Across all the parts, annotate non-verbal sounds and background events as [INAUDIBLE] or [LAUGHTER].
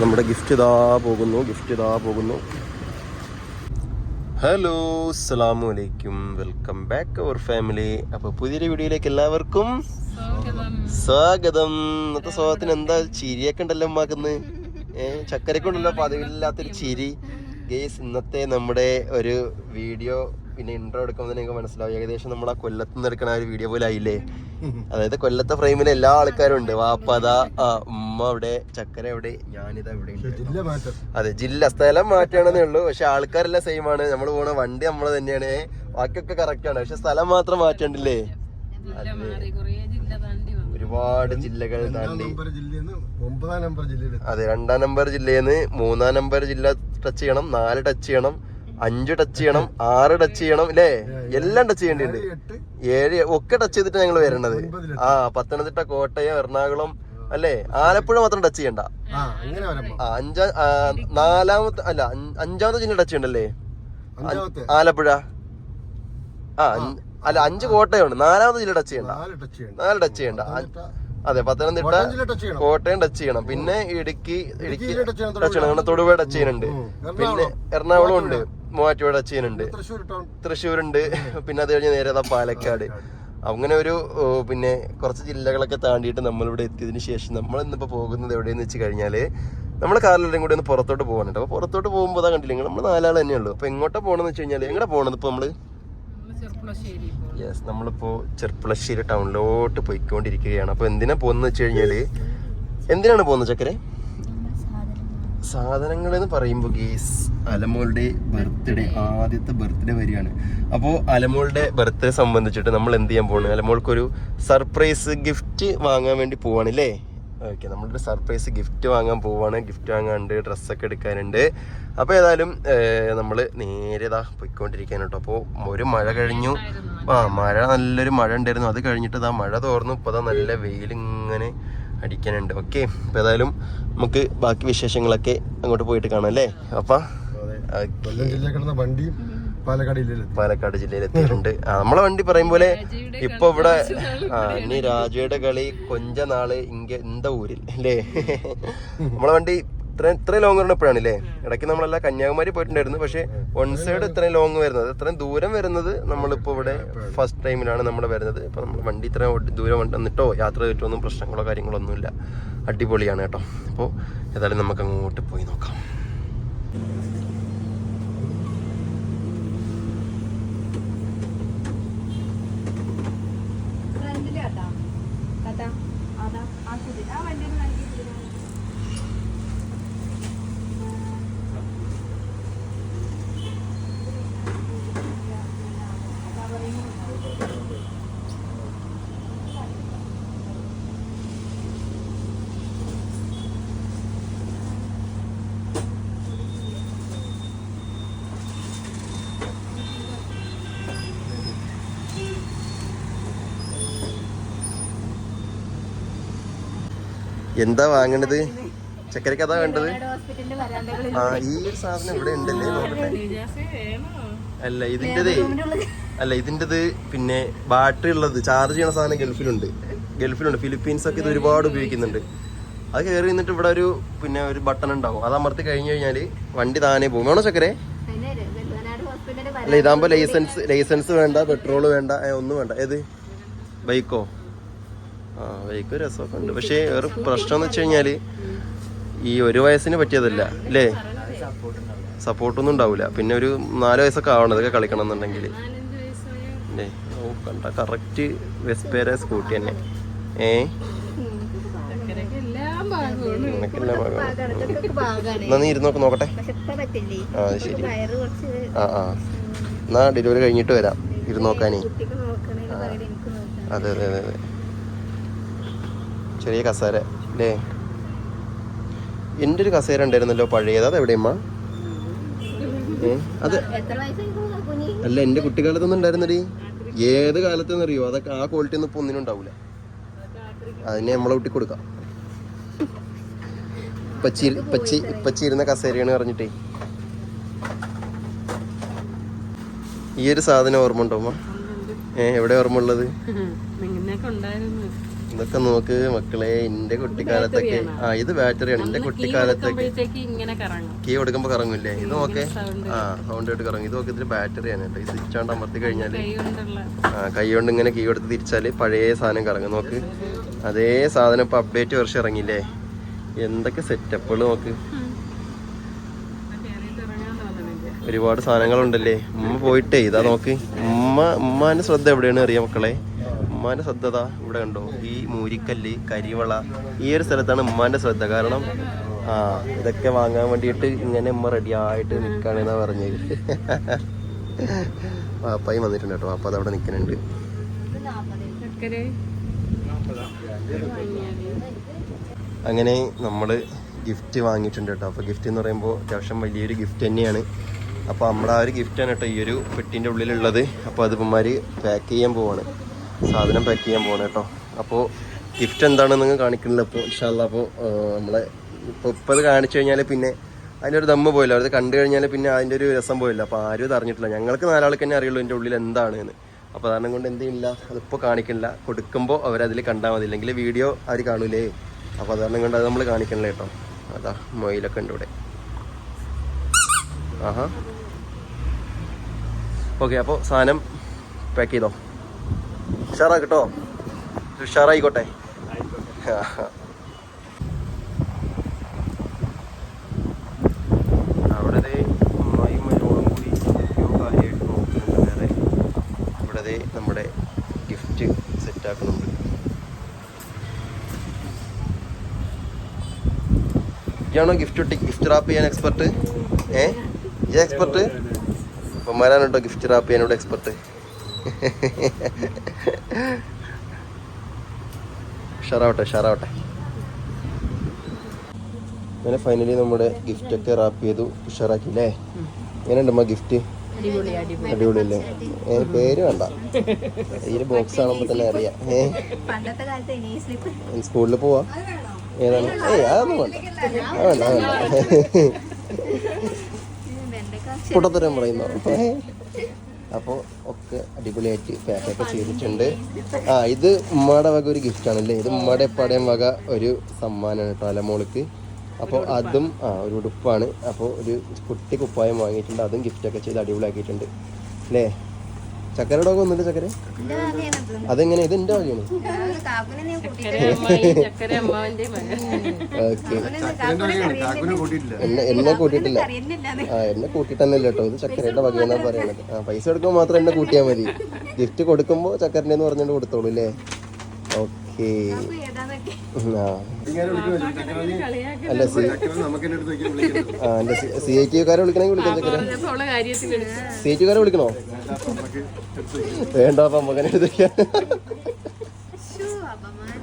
നമ്മുടെ ഗിഫ്റ്റ് ഇതാ പോകുന്നു ഗിഫ്റ്റ് ഇതാ പോകുന്നു. ഹലോ അസ്സലാമു അലൈക്കും. വെൽക്കം ബാക്ക് അവർ ഫാമിലി അപ്പൊ പുതിയൊരു വീഡിയോയിലേക്ക് എല്ലാവർക്കും സ്വാഗതം. ഇന്നത്തെ സ്വാഗതത്തിന് എന്താ ചിരിയൊക്കെ ഉണ്ടല്ലോ ഉമ്മാക്കുന്ന്? ഏഹ് ചക്കരക്കുണ്ടല്ലോ പതിവില്ലാത്തൊരു ചിരി. ഗേസ് ഇന്നത്തെ നമ്മുടെ ഒരു വീഡിയോ പിന്നെ ഇൻട്രോ എടുക്കുമ്പോൾ നിങ്ങൾക്ക് മനസ്സിലാവും. ഏകദേശം നമ്മൾ ആ കൊല്ലത്ത് നിന്ന് എടുക്കണ ആ ഒരു വീഡിയോ പോലെ ആയില്ലേ? അതായത് കൊല്ലത്തെ ഫ്രെയിമിൽ എല്ലാ ആൾക്കാരും ഉണ്ട്. വാപ്പത ഉമ്മ അവിടെ ചക്കര എവിടെ ഞാനിതാ ഇവിടെ ഉണ്ട് അതെ ജില്ല സ്ഥലം മാറ്റാണെന്നേ ഉള്ളൂ. പക്ഷെ ആൾക്കാരെല്ലാം സെയിം ആണ്. നമ്മൾ പോണ വണ്ടി നമ്മൾ തന്നെയാണ്. ബാക്കിയൊക്കെ കറക്റ്റ് ആണ്. പക്ഷെ സ്ഥലം മാത്രം മാറ്റണ്ടില്ലേ? ഒരുപാട് ജില്ലകൾ താണ്ടി. അതെ രണ്ടാം നമ്പർ ജില്ലയിൽ നിന്ന് മൂന്നാം നമ്പർ ജില്ല ടച്ച് ചെയ്യണം നാല് ടച്ച് ചെയ്യണം. അഞ്ച് ടച്ച് ചെയ്യണം ആറ് ടച്ച് ചെയ്യണം അല്ലേ എല്ലാം ടച്ച് ചെയ്യേണ്ടിണ്ട്. ഏഴ് ഒക്കെ ടച്ച് ചെയ്തിട്ട് ഞങ്ങൾ വരേണ്ടത് ആ പത്തനംതിട്ട കോട്ടയം എറണാകുളം അല്ലേ? ആലപ്പുഴ മാത്രം ടച്ച് ചെയ്യണ്ട. അഞ്ചാ നാലാമത്തെ അല്ല അഞ്ചാമത്തെ ജില്ല ടച്ച് ചെയ്യണ്ടല്ലേ? ആലപ്പുഴ. ആ അല്ല അഞ്ച് കോട്ടയമാണ് നാലാമത്തെ ജില്ല ടച്ച് ചെയ്യണ്ട. നാല് ടച്ച് ചെയ്യണ്ട. അതെ പത്തനംതിട്ട കോട്ടയം ടച്ച് ചെയ്യണം. പിന്നെ ഇടുക്കി ഇടുക്കി ടച്ച് ചെയ്യണം. തൊടുപുഴ ടച്ച് ചെയ്യുന്നുണ്ട് പിന്നെ എറണാകുളം. ഉണ്ട്. മൂവാറ്റുപുഴ ടച്ച് ചെയ്യുന്നുണ്ട് തൃശ്ശൂർ ടൗൺ തൃശ്ശൂരുണ്ട്. പിന്നെ അത് കഴിഞ്ഞ് നേരെ ദാ പാലക്കാട്. അങ്ങനെ ഒരു പിന്നെ കുറച്ച് ജില്ലകളൊക്കെ താണ്ടിയിട്ട് നമ്മളിവിടെ എത്തിയതിന് ശേഷം നമ്മൾ ഇന്നിപ്പോൾ പോകുന്നത് എവിടെയെന്ന് വെച്ച് കഴിഞ്ഞാൽ നമ്മൾ കാറിലെല്ലാം കൂടി ഒന്ന് പുറത്തോട്ട് പോകാനുണ്ട് അപ്പോൾ പുറത്തോട്ട് പോകുമ്പോൾ അതാ കണ്ടില്ലെങ്കിൽ നമ്മൾ നാലാൾ തന്നെയുള്ളൂ. അപ്പോൾ എങ്ങോട്ടാ പോകണമെന്ന് വെച്ച് കഴിഞ്ഞാൽ എങ്ങനെ പോകണത് ഇപ്പോൾ നമ്മൾ യെസ് നമ്മളിപ്പോൾ ചെർപ്പുളശ്ശേരി ടൗണിലോട്ട് പോയിക്കൊണ്ടിരിക്കുകയാണ്. അപ്പോൾ എന്തിനാ പോകുന്നത് വെച്ച് കഴിഞ്ഞാൽ എന്തിനാണ് പോകുന്നത് ചക്കരെ? സാധനങ്ങൾ എന്ന് പറയുമ്പോൾ ഗേസ് അലമോളുടെ ബർത്ത്ഡേ ആദ്യത്തെ ബർത്ത്ഡേ വരികയാണ്. അപ്പോൾ അലമോളുടെ ബർത്ത്ഡേ സംബന്ധിച്ചിട്ട് നമ്മൾ എന്ത് ചെയ്യാൻ പോകണം അലമോൾക്കൊരു സർപ്രൈസ് ഗിഫ്റ്റ് വാങ്ങാൻ വേണ്ടി പോവാണ് പോവാണല്ലേ? ഓക്കെ നമ്മളൊരു സർപ്രൈസ് ഗിഫ്റ്റ് വാങ്ങാൻ പോവാണ്. ഗിഫ്റ്റ് വാങ്ങാനുണ്ട് ഡ്രസ്സൊക്കെ എടുക്കാനുണ്ട്. അപ്പോൾ ഏതായാലും നമ്മൾ നേരെ ഇതാ പോയിക്കൊണ്ടിരിക്കുകയാണ് കേട്ടോ. അപ്പോൾ ഒരു മഴ കഴിഞ്ഞു. ആ മഴ നല്ലൊരു മഴ ഉണ്ടായിരുന്നു. അത് കഴിഞ്ഞിട്ട് ഇതാ മഴ തോർന്നു. ഇപ്പോൾ നല്ല വെയിലിങ്ങനെ അടിക്കാനുണ്ട്. ഓക്കെ അപ്പൊ ഏതായാലും നമുക്ക് ബാക്കി വിശേഷങ്ങളൊക്കെ അങ്ങോട്ട് പോയിട്ട് കാണാം അല്ലേ? അപ്പം? കൊല്ലം ജില്ലയിൽ കിടന്ന വണ്ടിയും പാലക്കാട് ജില്ലയിൽ പാലക്കാട് ജില്ലയിൽ എത്തിയിട്ടുണ്ട്. ആ, നമ്മളെ വണ്ടി പറയും പോലെ ഇപ്പൊ ഇവിടെ ആ ഇനി രാജയുടെ കളി കൊഞ്ച നാൾ ഇങ്ക ഇന്ത ഊരിൽ അല്ലേ? [LAUGHS] നമ്മളെ വണ്ടി ഇത്ര ഇത്രയും ലോങ് വരുന്നപ്പോഴാണ് അല്ലേ ഇടയ്ക്ക് നമ്മളല്ല കന്യാകുമാരി പോയിട്ടുണ്ടായിരുന്നു. പക്ഷെ വൺ സൈഡ് ഇത്രയും ലോങ് വരുന്നത്. ഇത്രയും ദൂരം വരുന്നത് നമ്മളിപ്പോ ഇവിടെ ഫസ്റ്റ് ടൈമിലാണ് നമ്മൾ വരുന്നത്. ഇപ്പൊ നമ്മൾ വണ്ടി ഇത്ര ദൂരം വന്നിട്ടോ യാത്ര ചെയ്തിട്ടോ ഒന്നും പ്രശ്നങ്ങളോ കാര്യങ്ങളോ ഒന്നുമില്ല അടിപൊളിയാണ് കേട്ടോ. അപ്പോൾ ഏതായാലും നമുക്ക് അങ്ങോട്ട് പോയി നോക്കാം. എന്താ വാങ്ങണത്? ചക്കരക്ക് അതാ വേണ്ടത്? ആ ഈ ഒരു സാധനം ഇവിടെ ഉണ്ടല്ലേ? നോക്കട്ടെ. അല്ല ഇതിന്റെതേ അല്ല ഇതിന്റെത് പിന്നെ ബാറ്ററി ഉള്ളത് ചാർജ് ചെയ്യണ സാധനം ഗൾഫിലുണ്ട്. ഗൾഫിലുണ്ട്. ഫിലിപ്പീൻസ് ഒക്കെ ഇത് ഒരുപാട് ഉപയോഗിക്കുന്നുണ്ട്. അത് കയറി നിന്നിട്ട് ഇവിടെ ഒരു പിന്നെ ഒരു ബട്ടൺ ഉണ്ടാവും. അത് അമർത്തി കഴിഞ്ഞു കഴിഞ്ഞാൽ വണ്ടി താനേ പോകും. വേണോ ചക്കരെ? അല്ല ഇതാകുമ്പോൾ ലൈസൻസ് ലൈസൻസ് വേണ്ട പെട്രോൾ വേണ്ട ഒന്നും വേണ്ട. ഏത്? ബൈക്കോ ആ ബൈക്ക് രസമൊക്കെ ഉണ്ട്. പക്ഷേ വേറെ പ്രശ്നം എന്ന് വെച്ച് കഴിഞ്ഞാൽ ഈ ഒരു വയസ്സിന് പറ്റിയതല്ല അല്ലേ? സപ്പോർട്ടൊന്നും ഉണ്ടാവില്ല പിന്നെ ഒരു നാല് വയസ്സൊക്കെ ആവണം ഇതൊക്കെ കളിക്കണം എന്നുണ്ടെങ്കിൽ അല്ലേ? ഓ കണ്ട കറക്റ്റ് വെസ്പേര സ്കൂട്ടി തന്നെ. ഏ? നിനക്കെല്ലാം ഭാഗമാണ്. എന്നാ നീ ഇരുന്നോക്ക് നോക്കട്ടെ. ആ ശരി. ആ ആ. എന്നാ ഡെലിവറി കഴിഞ്ഞിട്ട് വരാം. ഇരുന്നോക്കാനേ അതെ അതെ അതെ അതെ. ചെറിയ കസേര അല്ലേ എന്റെ ഒരു കസേര ഉണ്ടായിരുന്നല്ലോ പഴയത്. അത് എവിടെയമ്മ അത് അല്ല എന്റെ കുട്ടിക്കാലത്തൊന്നും ഉണ്ടായിരുന്നടി. ഏത് കാലത്തെന്ന് അറിയോ അതൊക്കെ ആ ക്വാളിറ്റി ഒന്നും ഇപ്പൊ ഒന്നിനും ഉണ്ടാവില്ല അതിനെ നമ്മളെ കുട്ടി കൊടുക്കാം. ഇപ്പച്ചി ഇപ്പച്ചി ഇപ്പച്ചി ഇരുന്ന കസേരയാണ് പറഞ്ഞിട്ടേ. ഈ ഒരു സാധനം ഓർമ്മ ഉണ്ടോ അമ്മ ഏ എവിടെ ഓർമ്മ ഉള്ളത്? ഇതൊക്കെ നോക്ക് മക്കളെ എന്റെ കുട്ടിക്കാലത്തൊക്കെ. ആ ഇത് ബാറ്ററിയാണ്. എന്റെ കുട്ടിക്കാലത്തൊക്കെ. കീ കൊടുക്കുമ്പോ കറങ്ങൂല്ലേ? ഇത് നോക്കേ. ആ സൗണ്ട് ആയിട്ട് കറങ്ങും. ഇത് നോക്കി ഇതിൽ ബാറ്ററിയാണ് കേട്ടോ. ഈ സ്വിച്ച് ആണ്ട് അമർത്തി കഴിഞ്ഞാൽ. ആ കൈ കൊണ്ട് ഇങ്ങനെ കീ കൊടുത്ത് തിരിച്ചാൽ പഴയ സാധനം കറങ്ങും. നോക്ക്. അതേ സാധനം ഇപ്പൊ അപ്ഡേറ്റ് വർഷം ഇറങ്ങില്ലേ എന്തൊക്കെ സെറ്റപ്പുകൾ നോക്ക്. ഒരുപാട് സാധനങ്ങളുണ്ടല്ലേ. ഉമ്മ പോയിട്ടേ ഇതാ നോക്ക്. ഉമ്മ ഉമ്മാന്റെ ശ്രദ്ധ എവിടെയാണ് അറിയാം മക്കളെ. ഉമ്മാന്റെ ശ്രദ്ധ ഇവിടെ കണ്ടോ? ഈ മൂരിക്കല്ല് കരിവള ഈ ഒരു സ്ഥലത്താണ് ഉമ്മാന്റെ ശ്രദ്ധ. കാരണം ആ ഇതൊക്കെ വാങ്ങാൻ വേണ്ടിയിട്ട് ഇങ്ങനെ ഉമ്മ റെഡി ആയിട്ട് നിൽക്കുകയാണെന്നാണ് പറഞ്ഞത്. [LAUGHS] പാപ്പായി വന്നിട്ടുണ്ട് കേട്ടോ. പാപ്പ അതവിടെ നിൽക്കുന്നുണ്ട് അങ്ങനെ നമ്മൾ ഗിഫ്റ്റ് വാങ്ങിയിട്ടുണ്ട് കേട്ടോ. അപ്പോൾ ഗിഫ്റ്റ് എന്ന് പറയുമ്പോൾ അത്യാവശ്യം വലിയൊരു ഗിഫ്റ്റ് തന്നെയാണ്. അപ്പോൾ നമ്മുടെ ആ ഒരു ഗിഫ്റ്റാണ് കേട്ടോ ഈ ഒരു പെട്ടിന്റെ ഉള്ളിലുള്ളത്. അപ്പോൾ അത് പാക്ക് ചെയ്യാൻ പോവാണ്. സാധനം പാക്ക് ചെയ്യാൻ പോകണം കേട്ടോ. അപ്പോൾ ഗിഫ്റ്റ് എന്താണെന്ന് നിങ്ങൾ കാണിക്കണില്ല അപ്പോൾ ഇൻഷാല്ല അപ്പോൾ നമ്മളെ ഇപ്പോൾ ഇപ്പോൾ അത് കാണിച്ചു കഴിഞ്ഞാൽ പിന്നെ അതിന്റെ ഒരു ദമ്മ് പോയില്ല. അത് കണ്ടു കഴിഞ്ഞാൽ പിന്നെ അതിന്റെ ഒരു രസം പോയില്ല. അപ്പോൾ ആരും ഇത് അറിഞ്ഞിട്ടില്ല. ഞങ്ങൾക്ക് നാലാൾക്ക് തന്നെ അറിയുള്ളൂ എന്റെ ഉള്ളിൽ എന്താണ് എന്ന് അപ്പോൾ കാരണം കൊണ്ട് എന്ത് ചെയ്യില്ല അതിപ്പോൾ കാണിക്കണില്ല. കൊടുക്കുമ്പോൾ അവരതിൽ കണ്ടാൽ മതി. ഇല്ലെങ്കിൽ വീഡിയോ അവർ കാണൂലേ? അപ്പോൾ അതാണ് കൊണ്ട് അത് നമ്മൾ കാണിക്കണില്ല കേട്ടോ. അതാ മൊയിലൊക്കെ ഉണ്ട് ഇവിടെ. ആഹാ. ഓക്കെ അപ്പോൾ സാധനം പാക്ക് ചെയ്തോ? ഉഷാറാ കേട്ടോ ഉഷാറായിക്കോട്ടെ. അവിടെ ദേ അമ്മായിയും മരുമോളും കൂടി എന്തൊക്കെയോ കാര്യമായിട്ട് നോക്കുന്നുണ്ട് വേറെ. ഇവിടെ നമ്മുടെ ഗിഫ്റ്റ് സെറ്റ് ആക്കുന്നുണ്ട്. ഇയാണോ ഗിഫ്റ്റ് ഗിഫ്റ്റ് റാപ്പ് ചെയ്യാൻ എക്സ്പെർട്ട് ഏ? ഈ എക്സ്പെർട്ട് കേട്ടോ ഗിഫ്റ്റ് റാപ്പ് ചെയ്യാൻ ഇവിടെ എക്സ്പെർട്ട് ഷറാവട്ടെ ഷറാവട്ടെ. അങ്ങനെ ഫൈനലി നമ്മുടെ ഗിഫ്റ്റ് ഒക്കെ റാപ്പ് ചെയ്തു ഉഷാറാക്കി അല്ലേ? എങ്ങനെയുണ്ട് അമ്മ ഗിഫ്റ്റ് അടിപൊളി അടിപൊളി. അടിപൊളിയല്ലേ? ഏ പേര് വേണ്ട. ഈ ബോക്സ് കാണുമ്പോൾ തന്നെ അറിയാം. ഏ? സ്കൂളിൽ പോവാ? ഏതാണ്? ഏ അതൊന്നും വേണ്ട. വേണ്ട വേണ്ട. പൊട്ടത്തരം പറയുന്നു? അപ്പോൾ ഒക്കെ അടിപൊളിയായിട്ട് പാക്കൊക്കെ ചെയ്തിട്ടുണ്ട്. ആ ഇത് ഉമ്മയുടെ വക ഒരു ഗിഫ്റ്റ് ആണല്ലേ? ഇത് ഉമ്മയുടെ പടയം വക ഒരു സമ്മാനമാണ് കേട്ടോ അലമോൾക്ക്. അപ്പോൾ അതും ആ ഒരു ഉടുപ്പാണ്. അപ്പോൾ ഒരു കുട്ടി കുപ്പായം വാങ്ങിയിട്ടുണ്ട്. അതും ഗിഫ്റ്റൊക്കെ ചെയ്ത് അടിപൊളിയാക്കിയിട്ടുണ്ട്. അല്ലേ? ചക്കര ഡോഗ് ഒന്നുമില്ല ചക്കര? എന്റെ അതെങ്ങനെ? ഇത് എന്റെ വകയാണ് എന്നെ എന്നെ കൂട്ടിയിട്ടില്ല. ആ എന്നെ കൂട്ടിയിട്ടെന്നല്ല കേട്ടോ. ഇത് ചക്കരയുടെ വകയെന്നാ പറയണത്. ആ പൈസ കൊടുക്കുമ്പോൾ മാത്രം എന്നെ കൂട്ടിയാൽ മതി. ഗിഫ്റ്റ് കൊടുക്കുമ്പോൾ ചക്കരന്റെ എന്ന് പറഞ്ഞുകൊണ്ട് കൊടുത്തോളൂ അല്ലേ ഓക്കെ. അല്ല സി ഐ ടിക്കാരെ വിളിക്കണമെങ്കിൽ വിളിക്കാം ചക്കര സി ഐ ടിക്കാരെ വിളിക്കണോ? വേണ്ട അപ്പം മകനെ എടുത്തേക്കാം ശ്ശോ, അപമാനം.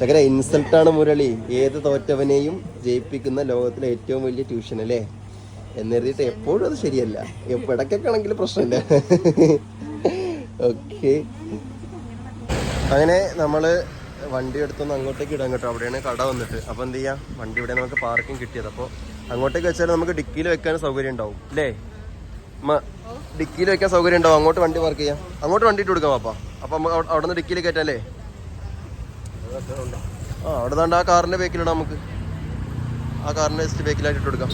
ചക്കര ഇൻസൾട്ടാണ് മുരളി. ഏത് തോറ്റവനെയും ജയിപ്പിക്കുന്ന ലോകത്തിലെ ഏറ്റവും വലിയ ട്യൂഷൻ അല്ലേ? എന്നെഴുതിയിട്ട് എപ്പോഴും അത് ശരിയല്ല. ഇടയ്ക്കൊക്കെ ആണെങ്കിൽ പ്രശ്നമില്ല. ഓക്കെ. അങ്ങനെ നമ്മൾ വണ്ടി എടുത്തൊന്ന് അങ്ങോട്ടേക്ക് ഇടാൻ കേട്ടോ. അവിടെയാണ് കട വന്നിട്ട്. അപ്പോൾ എന്ത് ചെയ്യാം? വണ്ടി ഇവിടെ നമുക്ക് പാർക്കിംഗ് കിട്ടിയത്. അപ്പോൾ അങ്ങോട്ടേക്ക് വെച്ചാൽ നമുക്ക് ഡിക്കിയിൽ വെക്കാൻ സൗകര്യം ഉണ്ടാവും. അല്ലേ ഡിക്കിയിൽ വെക്കാൻ സൗകര്യം ഉണ്ടാവും. അങ്ങോട്ട് വണ്ടി പാർക്ക് ചെയ്യാം. അങ്ങോട്ട് വണ്ടി ഇട്ട് കൊടുക്കാം പാപ്പ അപ്പം അവിടെ- നിന്ന് ഡിക്കിയിൽ കയറ്റാല്ലേ ആ അവിടെ നിന്ന് ആ കാറിന്റെ ബേക്കിലിടാം നമുക്ക്. ആ കാറിന്റെ ജസ്റ്റ് ബേക്കിലായിട്ട് ഇട്ട് കൊടുക്കാം.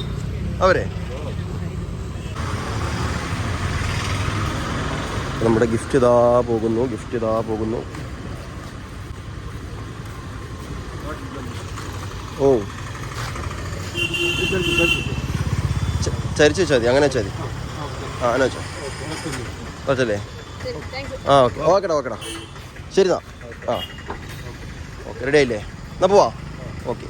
അവരെ? നമ്മുടെ ഗിഫ്റ്റ് ഇതാ പോകുന്നു. ഗിഫ്റ്റ് ഇതാ പോകുന്നു. ഓ. ചരിച്ച് വെച്ചാൽ അങ്ങനെ വെച്ചാൽ മതി. ആ അങ്ങനെ വെച്ചോ. വെച്ചല്ലേ ആ ഓക്കെ. ഓക്കെടാ ഓക്കെടാ. ശരി എന്നാ. ആ. ഓക്കെ റെഡി ആയില്ലേ? എന്നാ പോവാ. ഓക്കെ.